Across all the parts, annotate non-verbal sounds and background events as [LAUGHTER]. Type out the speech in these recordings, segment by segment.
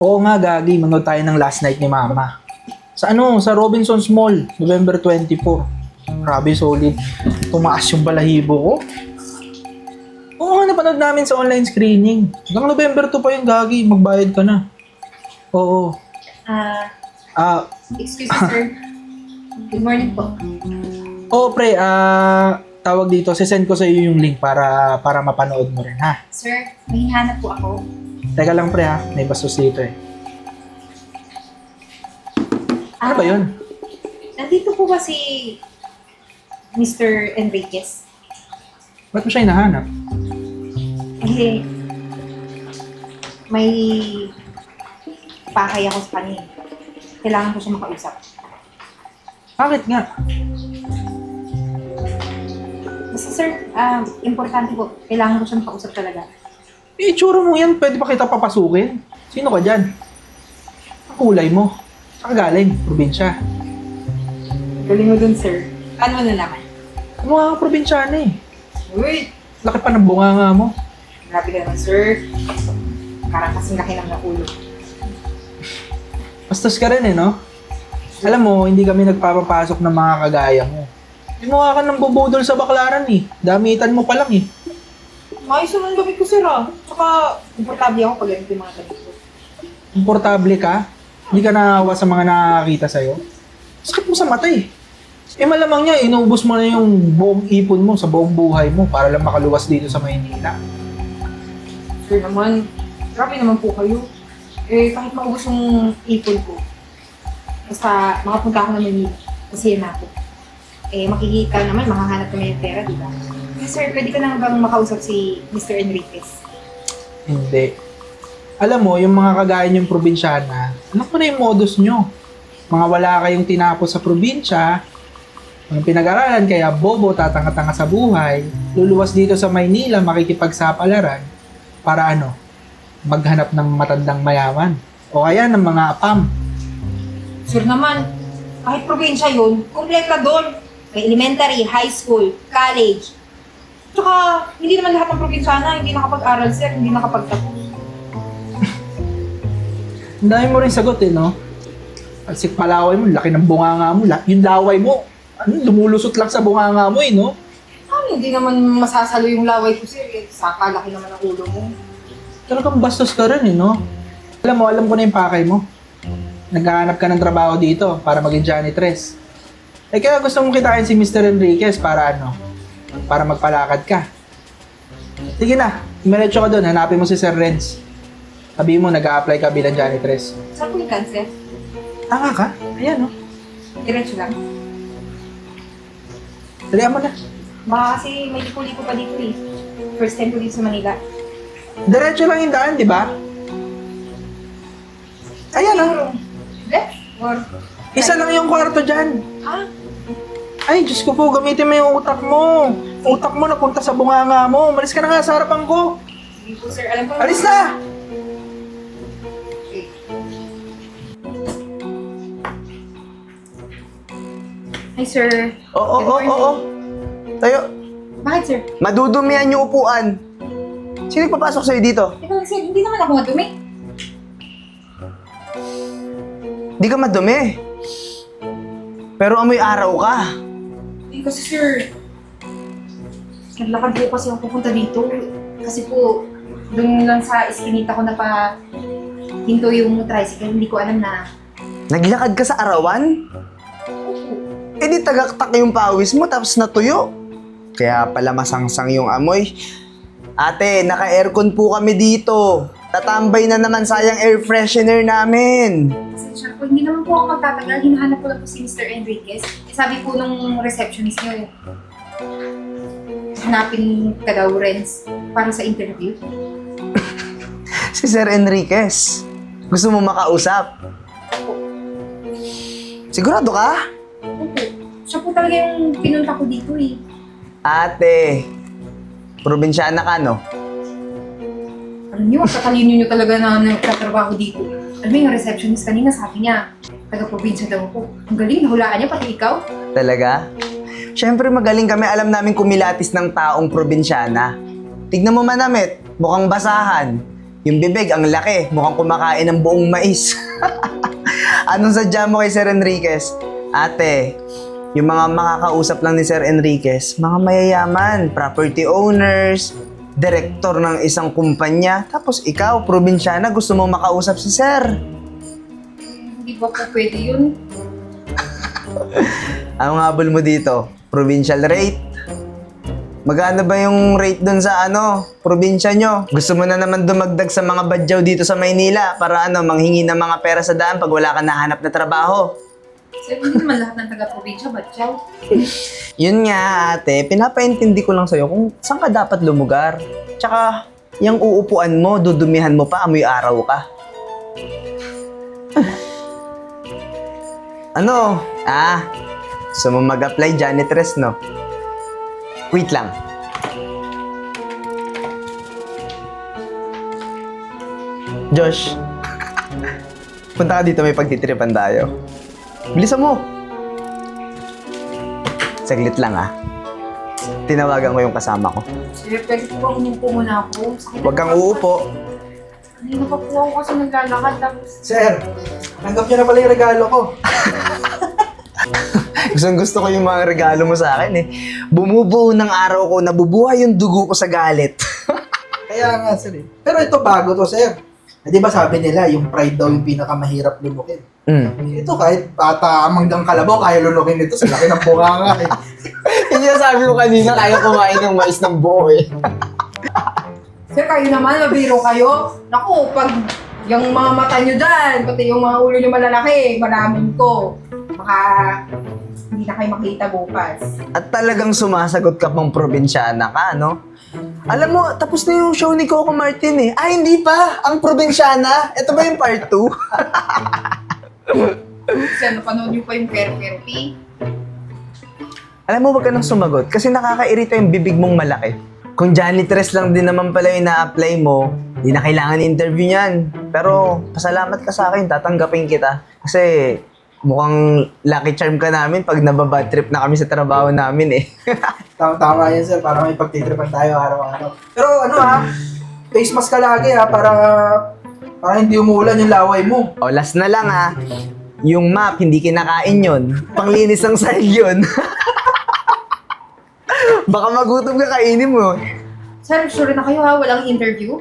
Oo nga, Gagi. Manood tayo ng last night ni Mama. Sa ano? Sa Robinsons Mall, November 24. Grabe, solid. Tumaas yung balahibo ko. Oo nga, napanood namin sa online screening. Hanggang November 2 pa yung Gagi. Magbayad ka na. Oo. Ah, Ah, excuse me, sir. Good morning po. oo, pre. Ah, tawag dito. Sisend ko sa iyo yung link para para mapanood mo rin, ha? Sir, may hinahanap po ako. Teka lang, pre, ha? May bastos dito, eh. Ano ba yun? Nandito po ba si Mr. Enriquez? Ba't mo siya hinahanap? Kasi may pakay ako sa kanya. Kailangan ko siya makausap. Bakit nga? Basta sir, ah, importante po. Kailangan ko siya makausap talaga. Eh, itsura mo yan. Pwede pa kita papasukin. Sino ka dyan? Ang kulay mo. Saan ka galing? Probinsya. Galing mo dun, sir. Paano mo nalaman? Mga probinsyano eh. Uy! Laki pa ng bunganga mo. Grabe ka naman, sir. Parang kasing laki ng ulo. Bastos ka rin eh, no? Alam mo, hindi kami nagpapapasok ng mga kagaya mo. Gumawa ka ng bubudol sa baklaran eh. Damitan mo pa lang eh. Maayos naman gamit ko, sir, ah. Tsaka, komportable ako pag ganito yung mga gamit ko. Komportable ka. Hindi ka naawa sa mga nakakita sa'yo. Sakit mo sa mata eh. Eh malamang niya, inubos mo na yung buong ipon mo sa buong buhay mo para lang makaluwas dito sa Maynila. Sir naman, grabe naman po kayo. Eh, kahit maubos yung ipon ko, basta makapunta ako ng Manila, kasi na ako. Eh, makikita naman, makahanap kami ng pera, di ba? Eh, sir, pwede ka na bang makausap si Mr. Enriquez? Hindi. Alam mo, yung mga kagaya niyong probinsyana, alam ko na yung modus nyo. Mga wala kayong tinapos sa probinsya, yung pinag-aralan kaya bobo tatanga-tanga sa buhay, luluwas dito sa Maynila makikipagsapalaran para ano, maghanap ng matandang mayaman. O kaya ng mga apam. Sir naman, kahit probinsya yun, kumpleto doon. May elementary, high school, college. Tsaka, hindi naman lahat ng probinsyana hindi nakapag-aral, sir, hindi nakapagtapos. Ang dami mo rin sagot eh, no? At si palaway mo, laki ng bunganga mo, la- yung laway mo, ano, lumulusot lang sa bunganga mo eh, no? Ah, hindi naman masasalo yung laway ko, sir. Eh, Saka, laki naman ang ulo mo. Talagang bastos ka rin eh, no? Alam mo, alam ko na yung pakay mo. Naghahanap ka ng trabaho dito para maging janitress. Eh kaya gusto mong kitain si Mr. Enriquez para ano? Para magpalakad ka. Sige na, umiretso ka doon, hanapin mo si Sir Renz. Sabihin mo, nag apply ka bilang janitress. Saan po yung cancer? Tanga ka? Ayan, no? Diretso lang. Dalihan mo na. Baka kasi may liko-liko pa dito eh. First time ko dito sa Manila. Diretso lang yung daan, di ba? Ayan, no? Left? Or... Isa lang yung kwarto dyan. Ah, Ay, Diyos ko po, gamitin mo yung utak mo. Utak mo napunta sa bunganga mo. Malis ka na nga sa harapan ko. sige po sir. Alam ko Alis na! Hi sir. Oo, oo, morning. oo. Tayo, Bakit sir? madudumihan yung upuan. Sino papasok sa'yo dito? Ikaw lang sir, hindi naman ako madumi. Di ka madumi. Pero amoy araw ka. Hindi kasi sir, naglakad po kasi ako pupunta dito. Kasi po, doon lang sa iskinita ko na pa hinto yung tricycle, hindi ko alam na Naglakad ka sa arawan? Eh di tagaktak yung pawis mo tapos natuyo. Kaya pala masangsang yung amoy. Ate, naka-aircon po kami dito. Tatambay na naman sayang air freshener namin. Pasensya po, hindi naman po ako magtatagal. Hinahanap ko lang po si Mr. Enriquez. Eh, sabi po nung receptionist niyo, hanapin ka daw, Renz, para sa interview. [LAUGHS] Si Sir Enriquez. Gusto mo makausap? Sigurado ka? Opo. Siya po talaga yung pinunta ko dito eh. Ate, probinsyana ka, no? Alam niyo, ang katalino niyo talaga na nagtatrabaho dito. Alam mo yung receptionist kanina, sabi niya, taga-probinsya daw ako. Ang galing, nahulaan niya, pati ikaw. Talaga? Siyempre magaling kami, alam namin kumilatis ng taong probinsyana. Tignan mo manamit, mukhang basahan. Yung bibig, ang laki. Mukhang kumakain ng buong mais. [LAUGHS] Anong sadya mo kay Sir Enriquez? Ate, yung mga makakausap lang ni Sir Enriquez, mga mayayaman, property owners, direktor ng isang kumpanya. Tapos ikaw, probinsyana, gusto mo makausap si Sir. Hindi ba po pwede yun? [LAUGHS] Anong habol mo dito? Provincial rate? Magkano ba yung rate dun sa ano, probinsya nyo? Gusto mo na naman dumagdag sa mga badyaw dito sa Maynila para ano, manghingi ng mga pera sa daan pag wala ka nahanap na trabaho. Sir, hindi naman lahat ng taga-probinsya, batyaw. [LAUGHS] Yun nga ate, pinapaintindi ko lang sa'yo kung saan ka dapat lumugar. Tsaka, yung uupuan mo, dudumihan mo pa, amoy araw ka. [LAUGHS] ano? Ah, gusto mo mag-apply janitress, no? Wait lang. Josh, punta ka dito, may pagtitripan tayo. Bilisan mo! Saglit lang ah. Tinawagan ko yung kasama ko. Sir, pwede po ba umupo muna ako? Sakit Huwag kang na- uupo. Kanina pa po ako kasi naglalakad tapos... Sir, tanggap niyo na pala yung regalo ko. Gustong gusto ko yung mga regalo mo sa akin eh. Bumubuo ng araw ko, nabubuhay yung dugo ko sa galit. [LAUGHS] Kaya nga, sir. eh. Pero ito bago to, sir. Eh, di ba sabi nila, yung pride daw yung pinakamahirap lulukin. mm. Ito kahit bata manggang kalabaw, kaya lulukin ito. Sa laki ng bunganga eh. [LAUGHS] Hindi sabi ko kanina, kaya kumain ng mais ng buo eh. [LAUGHS] Sir, kayo naman, mabiro kayo. Naku, pag yung mga mata nyo dyan, pati yung mga ulo nyo malalaki, maraming ko. Baka hindi na kayo makita bukas. At talagang sumasagot ka pang probinsyana ka, no? Alam mo, tapos na yung show ni Coco Martin eh. Ah, hindi pa! Ang probinsyana! Ito ba yung part 2? Kasi [LAUGHS] napanood nyo pa yung P. Alam mo, wag ka nang sumagot kasi nakakairita yung bibig mong malaki. Kung janitress lang din naman pala yung na-apply mo, di na kailangan interview niyan. Pero, pasalamat ka sa akin, tatanggapin kita. Kasi, mukhang lucky charm ka namin pag nababad trip na kami sa trabaho namin eh. [LAUGHS] Tama, tama yan, sir. Para may pagtitripan tayo araw-araw. Pero ano ha, face mask ka lagi ha, para, para hindi umuulan yung laway mo. o, last na lang ha. Yung map, hindi kinakain yon. Panglinis ng sahig yun. [LAUGHS] Baka magutom ka kainin mo. Sir, sure na kayo ha, walang interview?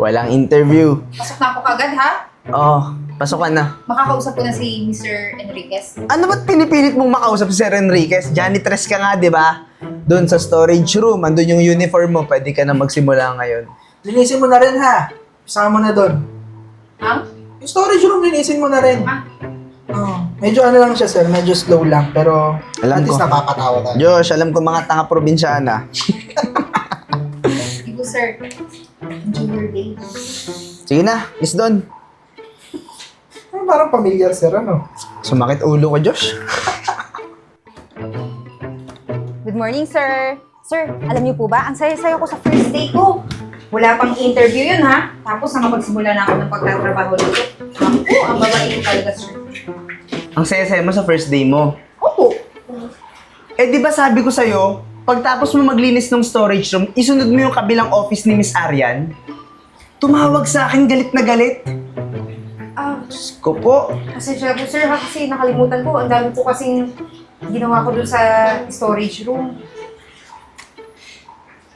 Walang interview. Pasok na ako kagad ha. Oh, pasok ka na. Makakausap ko na si Mr. Enriquez. Ano ba't pinipilit mong makausap si Sir Enriquez? Janitress ka nga, di ba? Doon sa storage room, andun yung uniform mo, pwede ka na magsimula ngayon. Linisin mo na rin ha. Isama mo na doon. Ha? Yung storage room, linisin mo na rin. Ah, Oh, medyo ano lang siya, sir. Medyo slow lang. Pero Alam at least ko. nakakatawa tayo. Josh, alam ko mga tanga probinsyana. sige sir. Enjoy your day. Sige na, is doon. Parang familiar, sir. Ano? Sumakit ulo ko, Josh. Good morning, sir. Sir, alam niyo po ba, ang saya-saya ko sa first day ko. wala pang interview yun ha. Tapos nakapagsimula na ako ng pagtatrabaho dito. Ako, ang babae ko talaga, sir. Ang saya-saya mo sa first day mo. Opo. Eh, di ba sabi ko sa'yo, pagtapos mo maglinis ng storage room, isunod mo yung kabilang office ni Miss Arian? Tumawag sa akin galit na galit. Diyos ko po. pasensya po, sir ha, kasi nakalimutan ko. Ang dami po kasing ginawa ko dun sa storage room.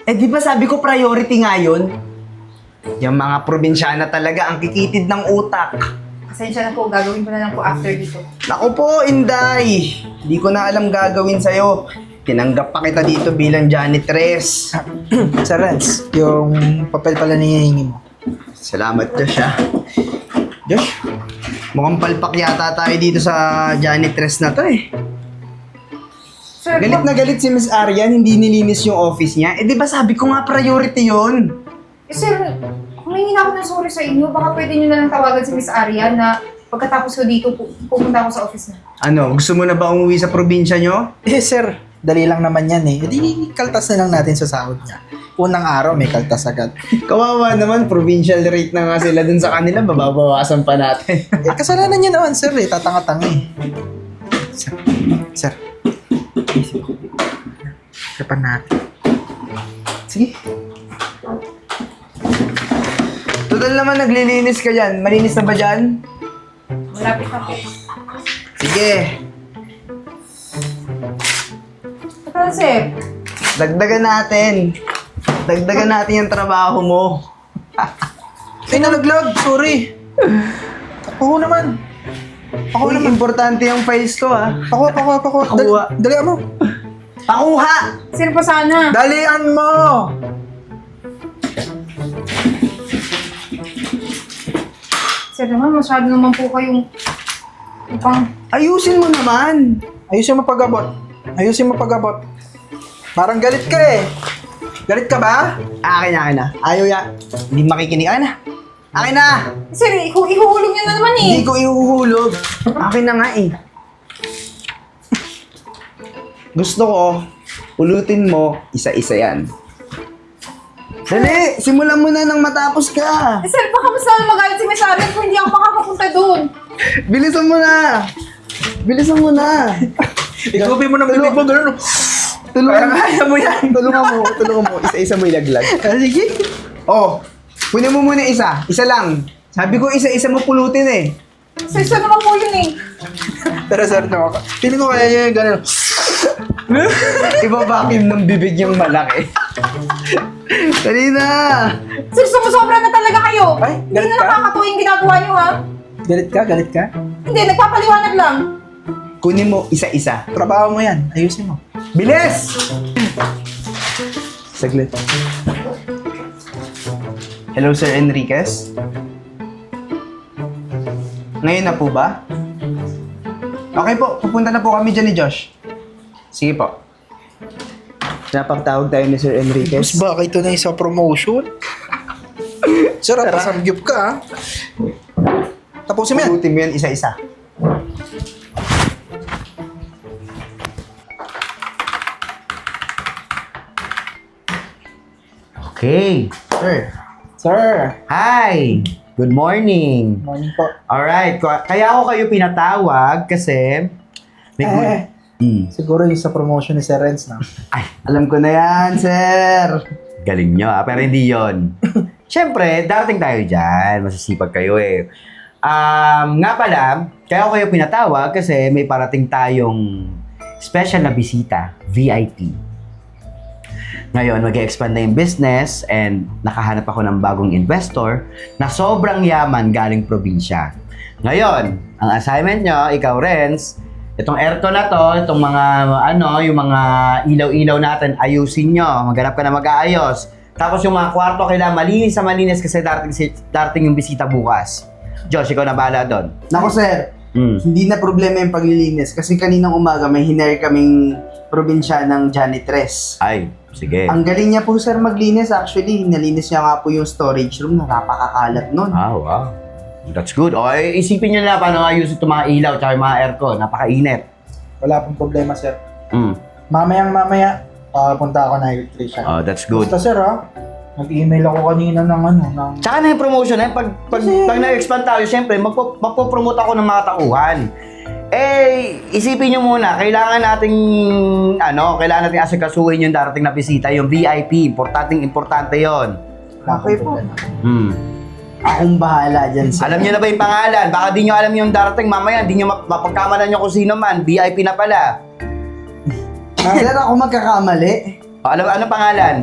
Eh di ba sabi ko priority nga yun? Yung mga probinsyana talaga ang kikitid ng utak. Pasensya na po, gagawin ko na lang po after dito. Naku po, Inday! Di ko na alam gagawin sa'yo. Tinanggap pa kita dito bilang janitress. [CLEARS THROAT] Sir Renz, yung papel pala nihihingi mo. Salamat, Josh, ah. Josh, mukhang palpak yata tayo dito sa janitress na to eh. Sir, Galit na galit si Miss Arian, hindi nilinis yung office niya. Eh di ba sabi ko nga priority yon? Eh, sir, humingi na ako ng sorry sa inyo. Baka pwede nyo na lang tawagan si Miss Arian na pagkatapos ko dito, pu- pupunta ako sa office na. Ano, gusto mo na ba umuwi sa probinsya nyo? Eh, sir, dali lang naman yan eh. E di, kaltas na lang natin sa sahod niya. Unang araw, may kaltas agad. [LAUGHS] Kawawa naman, provincial rate na nga sila dun sa kanila, mababawasan pa natin. [LAUGHS] eh, kasalanan niya naman, sir eh. Tatanga-tanga eh. Sir, sir. Kapan natin. Sige. Total naman naglilinis ka dyan. Malinis na ba dyan? Malapit na po. Sige. Francis, Dagdagan natin. Dagdagan natin yung trabaho mo. [LAUGHS] Ay, nalaglag. Sorry. Ako naman. Ako Uy, naman. importante yung files ko ah. Ako, ako, ako. Dali, Pakuha. dali mo. Pakuha! sino pa sana? Dalian mo. Sir naman, masyado naman po kayong upang Ayusin mo naman. Ayusin mo pag-abot. Ayusin mo pag-abot. Parang galit ka eh. Galit ka ba? Akin na, akin na. Ayaw ya. Hindi makikinig. Akin na. Akin na! Sir, ihu ihuhulog niyo na naman eh. Hindi ko ihuhulog. Akin na nga eh. Gusto ko, ulutin mo, isa-isa yan. Dali, simulan mo na nang matapos ka. Eh, sir, baka mas lalo magalit si Miss Allen kung hindi ako makakapunta doon. Bilisan mo na. Bilisan mo na. Igupin mo ng bibig mo, gano'n. Tulungan mo. Kaya mo yan. Tulungan mo. Tulungan mo. Isa-isa mo ilaglag. [LAUGHS] Ah, Sige. Oh, kunin mo muna isa. Isa lang. Sabi ko isa-isa mo pulutin eh. Sir, sir naman po yun eh. Pero sir, no. Feeling ko kaya yung gano'n. [LAUGHS] Ibabakim ng bibig yung malaki. [LAUGHS] Dali na. Sir, sumusobra na talaga kayo. Ay, hindi galit na ka? nakakatuwa yung ginagawa niyo ha. Galit ka? Galit ka? Hindi, nagpapaliwanag lang. Kunin mo isa-isa. Trabaho mo yan. Ayusin mo. Bilis! Saglit. Hello, Sir Enriquez? Ngayon na po ba? Okay po, pupunta na po kami dyan ni Josh. Sige po. Napagtawag tayo ni Sir Mas Enriquez. baka ito na yung sa promotion? [LAUGHS] Sir, at pasamgyup ka ha. Tapusin mo yan. Putin mo yan isa-isa. Okay. Sir. Sir. Hi! Good morning. Morning po. Alright, kaya ako kayo pinatawag kasi may good... Eh, Hmm. siguro yung sa promotion ni Sir Renz na. [LAUGHS] Ay, Alam ko na yan, sir. galing nyo ah, pero hindi yon. [LAUGHS] Siyempre, darating tayo dyan. Masisipag kayo eh. Um, nga pala, kaya ako kayo pinatawag kasi may parating tayong special na bisita, VIP. Ngayon, mag expand na yung business and nakahanap ako ng bagong investor na sobrang yaman galing probinsya. Ngayon, ang assignment nyo, ikaw, Renz, itong aircon na to, itong mga, ano, yung mga ilaw-ilaw natin, ayusin nyo. Maghanap ka na mag-aayos. Tapos yung mga kwarto, kailangan malinis sa malinis kasi darating, si, darating yung bisita bukas. Josh, ikaw na bahala doon. Nako, sir. Hmm. Hindi na problema yung paglilinis kasi kaninang umaga may hinire kaming probinsya ng janitress. Ay, sige. Ang galing niya po sir maglinis actually. Nalinis niya nga po yung storage room na napakakalat nun. Ah, wow. That's good. O, eh, isipin nyo na paano ayusin itong mga ilaw yung mga aircon. Napakainit. Wala pong problema, Sir. Mm. Mamayang mamaya, papunta ako na electrician. Oh, that's good. Basta, Sir, ha? Nag-email ako kanina ng ano, ng... Tsaka na yung promotion yun, pag, pag, Kasi- pag na-expand tayo, syempre, magpo, magpo-promote ako ng mga tauhan. Eh, isipin nyo muna, kailangan nating, ano, kailangan nating asikasuhin yung darating na bisita, yung VIP. Importanteng importante yon. Okay po. Hmm. Akong bahala dyan sir. Alam nyo na ba yung pangalan? Baka di nyo alam yung darating mamaya, di nyo map- mapagkamalan nyo kung sino man. VIP na pala. sir ako magkakamali. O, alam, ano pangalan?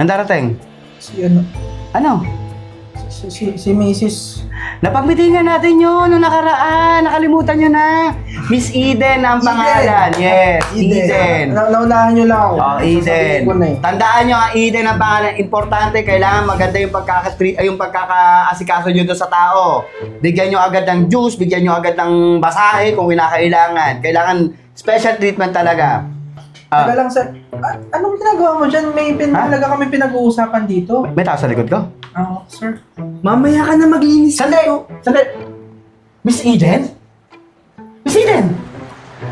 Nang darating? Si ano, Ano? Si, si, si Mrs. Napagmitingan natin yun nung nakaraan. Nakalimutan nyo na. Miss Eden ang Eden. pangalan. Yes, Eden. Eden. Na, naunahan nyo lang ako. Oh, Eden. ko na eh. Tandaan nyo ang Eden ang pangalan. Importante, kailangan maganda yung pagkaka-treat, ay yung pagkakaasikaso nyo doon sa tao. Bigyan nyo agad ng juice, bigyan nyo agad ng basahe kung kinakailangan. Kailangan special treatment talaga. Teka Ah, lang, Sir. A- anong ginagawa mo dyan? May pin Ha? talaga kami pinag-uusapan dito. may tao sa likod ko? Ah, Sir. Mamaya ka na maglinis. Sandali! Sandali! Miss Eden? Miss Eden!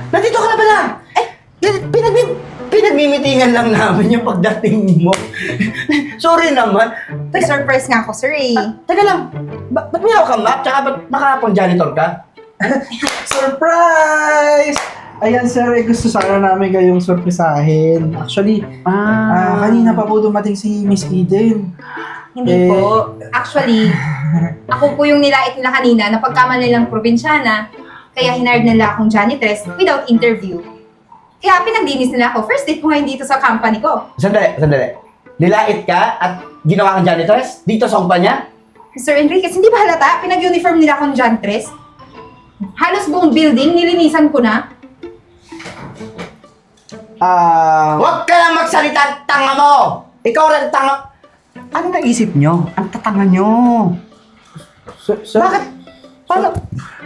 Nandito ka na pala! Eh, pinag pinagmimitingan lang namin yung pagdating mo. [LAUGHS] Sorry naman. May surprise nga ako, sir eh. Ah, teka lang, ba ba't may hawak kang map? Tsaka ba't nakapang janitor ka? [LAUGHS] Surprise! Ayan, Sir. Eh, gusto sana namin kayong surprisahin. Actually, ah, kanina pa po dumating si Miss Eden. Hindi Eh. po. Actually, [LAUGHS] ako po yung nilait nila kanina na pagkamali nilang probinsyana, kaya hinard nila akong janitress without interview. Kaya pinagdinis nila ako. First date ko ngayon dito sa company ko. Sandali, sandali. Nilait ka at ginawa kang janitress dito sa kumpanya? Mr. Enriquez, hindi ba halata? Pinag-uniform nila akong janitress. Halos buong building, nilinisan ko na. Ah, Huwag ka lang magsalita, tanga mo! Ikaw rin tanga. Ano naisip nyo? Ang tatanga nyo. Sir, sir, Bakit? Paano?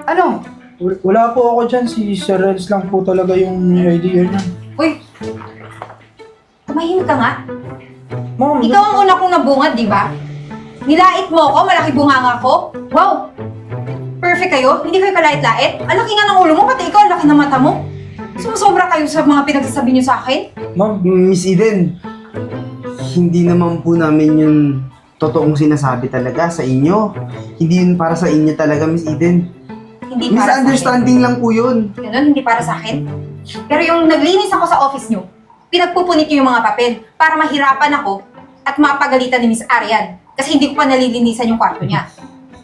Ano? wal- wala po ako dyan. Si Sir Renz lang po talaga yung may idea niya. Uy, tumahimik ka nga. Ma'am, Ikaw ang una kong nabungad, di ba? Nilait mo ako, malaki bunganga ko. Wow! Perfect kayo, hindi kayo kalait-lait. Ang laki nga ng ulo mo, pati ikaw, ang laki ng mata mo. Sumusobra kayo sa mga pinagsasabi niyo sa akin. ma'am, Miss Eden, hindi naman po namin yun totoong sinasabi talaga sa inyo. Hindi yun para sa inyo talaga, Miss Eden. Hindi para sa. Misunderstanding lang po yun. Ganun, hindi para sa akin. Pero yung naglinis ako sa office niyo, pinagpupunit niyo yung mga papel para mahirapan ako at mapagalitan ni Miss Arian. Kasi hindi ko pa nalilinisan yung kwarto niya.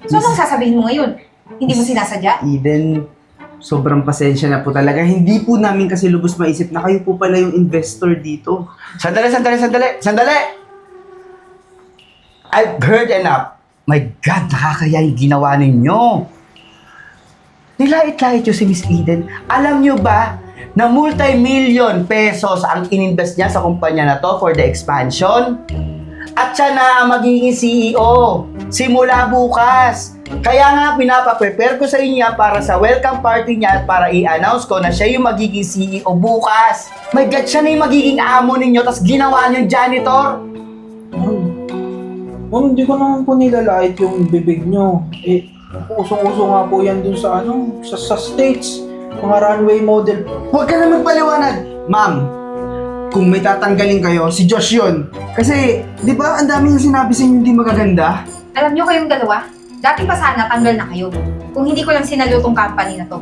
So, anong sasabihin mo ngayon? Hindi mo sinasadya? Eden, sobrang pasensya na po talaga. Hindi po namin kasi lubos maisip na kayo po pala yung investor dito. Sandali, sandali, sandali, sandali! I've heard enough. My God, nakakaya yung ginawa ninyo. Nilait-lait yung si Miss Eden. Alam nyo ba na multi-million pesos ang ininvest niya sa kumpanya na to for the expansion? At siya na ang magiging CEO simula bukas. Kaya nga pinapa-prepare ko sa inyo para sa welcome party niya at para i-announce ko na siya yung magiging CEO bukas. My God, siya na yung magiging amo ninyo tapos ginawa niyo janitor. ma'am, hindi ko naman po nilalait yung bibig nyo. Eh, usong-uso nga po yan dun sa ano, sa, sa States. Mga runway model. Huwag ka na magpaliwanag! Ma'am, kung may tatanggalin kayo, si Josh yun. Kasi, di ba, ang dami yung sinabi sa inyo hindi magaganda? Alam niyo kayong dalawa, dati pa sana tanggal na kayo. Kung hindi ko lang sinalo tong company na to.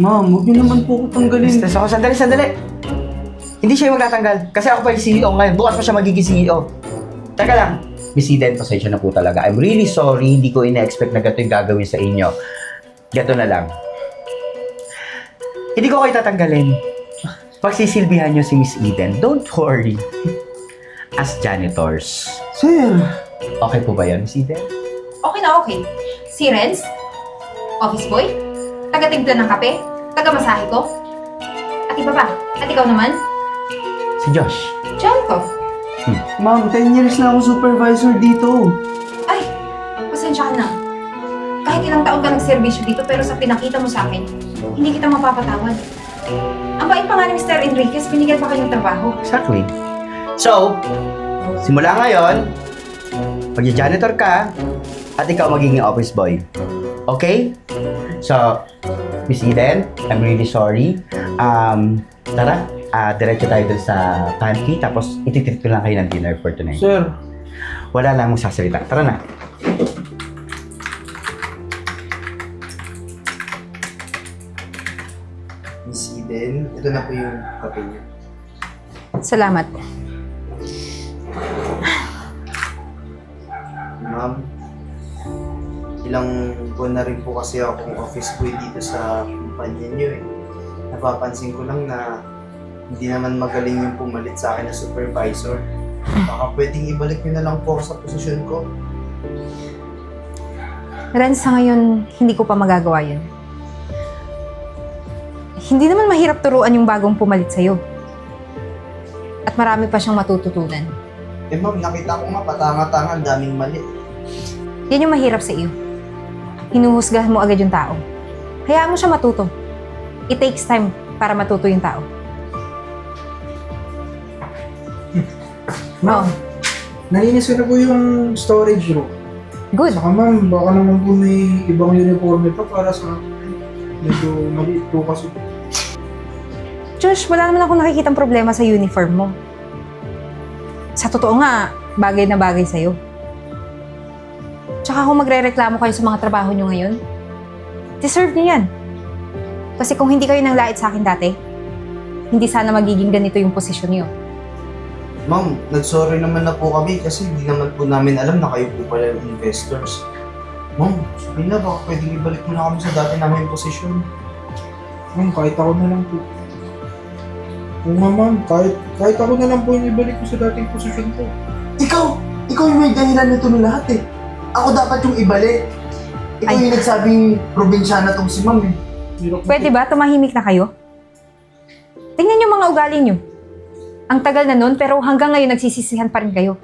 Ma'am, huwag niyo naman po ko tanggalin. Stress ako. Sandali, sandali. Hindi siya yung magtatanggal. Kasi ako pa yung CEO ngayon. Bukas pa siya magiging CEO. Teka lang. Miss Eden, pasensya na po talaga. I'm really sorry. Hindi ko ina-expect na gato yung gagawin sa inyo. Gato na lang. Hindi ko kayo tatanggalin. Pagsisilbihan niyo si Miss Eden, don't worry. As janitors. Sir, Okay po ba yun, Miss Eden? Okay na okay. Si Renz, office boy, taga-timpla ng kape, taga-masahe ko, at iba pa. At ikaw naman, Si Josh. Janko. ma'am, 10 years na ako supervisor dito. Ay, pasensya ka na. Kahit ilang taon ka nagserbisyo dito, pero sa pinakita mo sa akin, hindi kita mapapatawad. Ang bait pa nga ni Mr. Enriquez, binigyan pa kayong trabaho. Exactly. So, simula ngayon, mag-janitor ka, at ikaw magiging office boy. Okay? So, Miss Eden, I'm really sorry. Um, tara, ah diretso tayo dun sa pantry, tapos ititreat ko lang kayo ng dinner for tonight. Sir, Wala lang mong sasalita. Tara na. Miss Eden, ito na po yung kape niyo. Salamat. Ma'am, ilang buwan na rin po kasi akong office boy dito sa kumpanya niyo eh. Napapansin ko lang na hindi naman magaling yung pumalit sa akin na supervisor. Baka pwedeng ibalik niyo na lang po ako sa posisyon ko. Ren, sa ngayon, hindi ko pa magagawa yun. Hindi naman mahirap turuan yung bagong pumalit sa'yo. At marami pa siyang matututunan. Eh ma'am, nakita ko nga patanga-tanga, ang daming mali. Yan yung mahirap sa iyo. Hinuhusgahan mo agad yung tao. Hayaan mo siya matuto. It takes time para matuto yung tao. ma'am, nalinis ko na po yung storage room. Good. Saka ma'am, baka naman po may ibang uniforme pa para sa medyo maliit po kasi. Josh, wala naman akong nakikitang problema sa uniform mo. Sa totoo nga, bagay na bagay sa'yo. Tsaka kung magre-reklamo kayo sa mga trabaho nyo ngayon, deserve nyo yan. Kasi kung hindi kayo nang lait sa akin dati, hindi sana magiging ganito yung posisyon nyo. Ma'am, nagsorry naman na po kami kasi hindi naman po namin alam na kayo po pala yung investors. Ma'am, sabi na baka pwedeng ibalik mo na kami sa dati namin posisyon. Ma'am, kahit ako na lang po. Oo nga ma'am, kahit, kahit ako na lang po yung ibalik ko sa dating posisyon ko. Ikaw! Ikaw yung may dahilan nito na lahat eh. Ako dapat yung ibalik. Ikaw Ay. yung nagsabing probinsyana tong si ma'am eh. Pwede ba tumahimik na kayo? Tingnan yung mga ugali nyo. Ang tagal na nun, pero hanggang ngayon nagsisisihan pa rin kayo.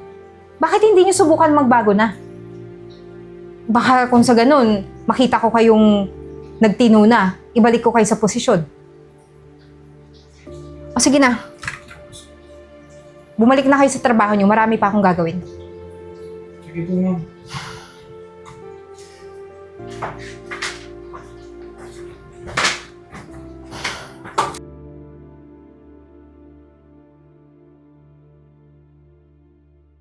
Bakit hindi nyo subukan magbago na? Baka kung sa ganun, makita ko kayong nagtino na, ibalik ko kayo sa posisyon. O sige na. Bumalik na kayo sa trabaho nyo, marami pa akong gagawin. Sige po ma'am. Thank you.